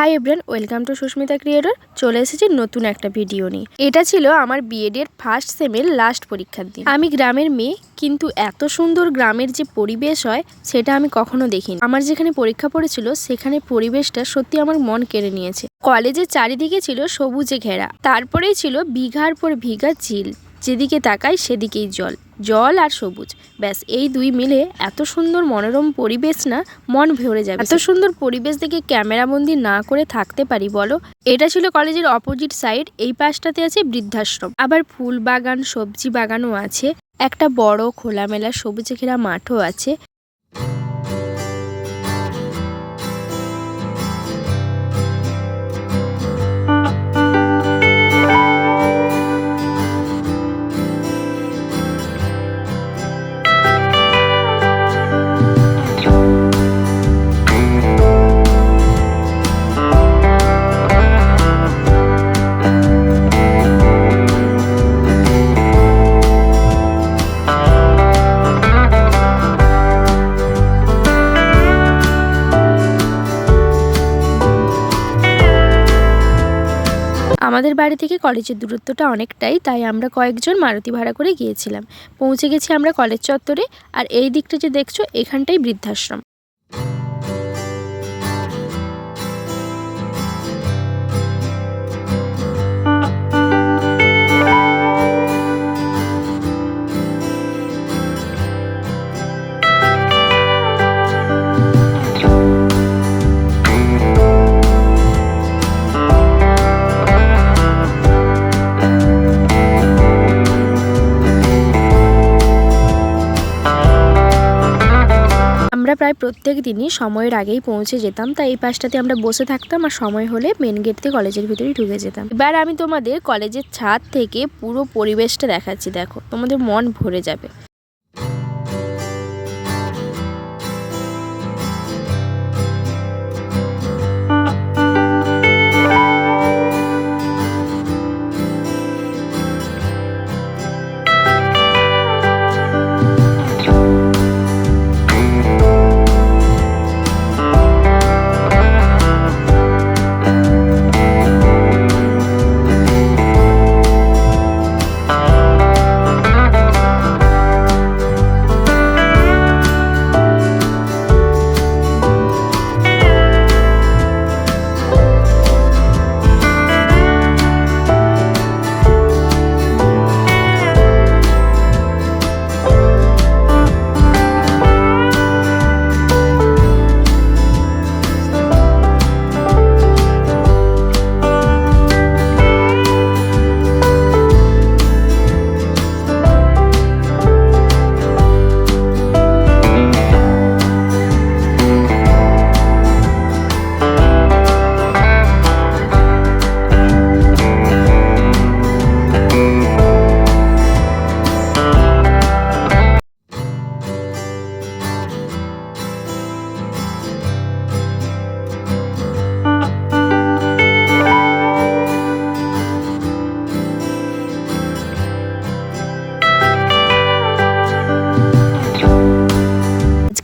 Hi everyone, welcome to Sushmita creator. চলে এসেছি নতুন একটা ভিডিও নিয়ে। এটা ছিল আমার বিএড এর ফার্স্ট সেমের লাস্ট পরীক্ষার দিন। আমি গ্রামের মেয়ে, কিন্তু এত সুন্দর গ্রামের যে পরিবেশ হয়, সেটা আমি কখনো দেখিনি। আমার যেখানে পরীক্ষা পড়েছিল, সেখানে পরিবেশটা সত্যি আমার মন কেড়ে নিয়েছে। কলেজের চারিদিকে ছিল সবুজে ঘেরা। তারপরেই ছিল বিঘার পর বিঘা ঝিল। যেদিকে তাকাই, সেদিকেই জল। জল আর সবুজ। ব্যাস, এই দুই মিলে এত সুন্দর মনোরম পরিবেশ না, মন ভরে যাবে। এত সুন্দর পরিবেশ দেখে ক্যামেরাবন্দি না করে থাকতে পারি, বলো? এটা ছিল কলেজের অপোজিট সাইড, এই পাশটাতে আছে বৃদ্ধাশ্রম। আবার ফুল বাগান, সবজি বাগানও আছে। একটা বড় খোলামেলা সবুজে ঘেরা মাঠও আছে। আমাদের বাড়ি থেকে কলেজের দূরত্বটা অনেকটাই, তাই আমরা কয়েকজন মারুতি ভাড়া করে গিয়েছিলাম। পৌঁছে গেছি আমরা কলেজ চত্বরে, আর এই দিকটা যে দেখছ, এখানটাই বৃদ্ধাশ্রম। আমরা প্রায় প্রত্যেক দিনই সময়ের আগেই পৌঁছে যেতাম, তাই এই পাশটাতে আমরা বসে থাকতাম আর সময় হলে মেন গেট থেকে কলেজের ভিতরেই ঢুকে যেতাম। এবার আমি তোমাদের কলেজের ছাদ থেকে পুরো পরিবেশটা দেখাচ্ছি, দেখো। তোমাদের মন ভরে যাবে।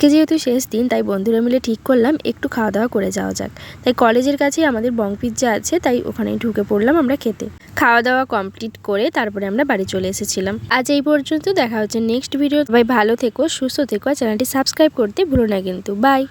আজকে যেহেতু শেষ দিন, তাই বন্ধুরা মিলে ঠিক করলাম, একটু খাওয়া দাওয়া করে যাওয়া যাক। তাই কলেজের কাছেই আমাদের বং পিৎজা আছে, তাই ওখানেই ঢুকে পড়লাম আমরা খেতে। খাওয়া দাওয়া কমপ্লিট করে তারপরে আমরা বাড়ি চলে এসেছিলাম। আজ এই পর্যন্ত দেখা হচ্ছে নেক্সট ভিডিও ভাই ভালো থেকো, সুস্থ থেকো চ্যানেলটি সাবস্ক্রাইব করতে ভুলো না কিন্তু। বাই!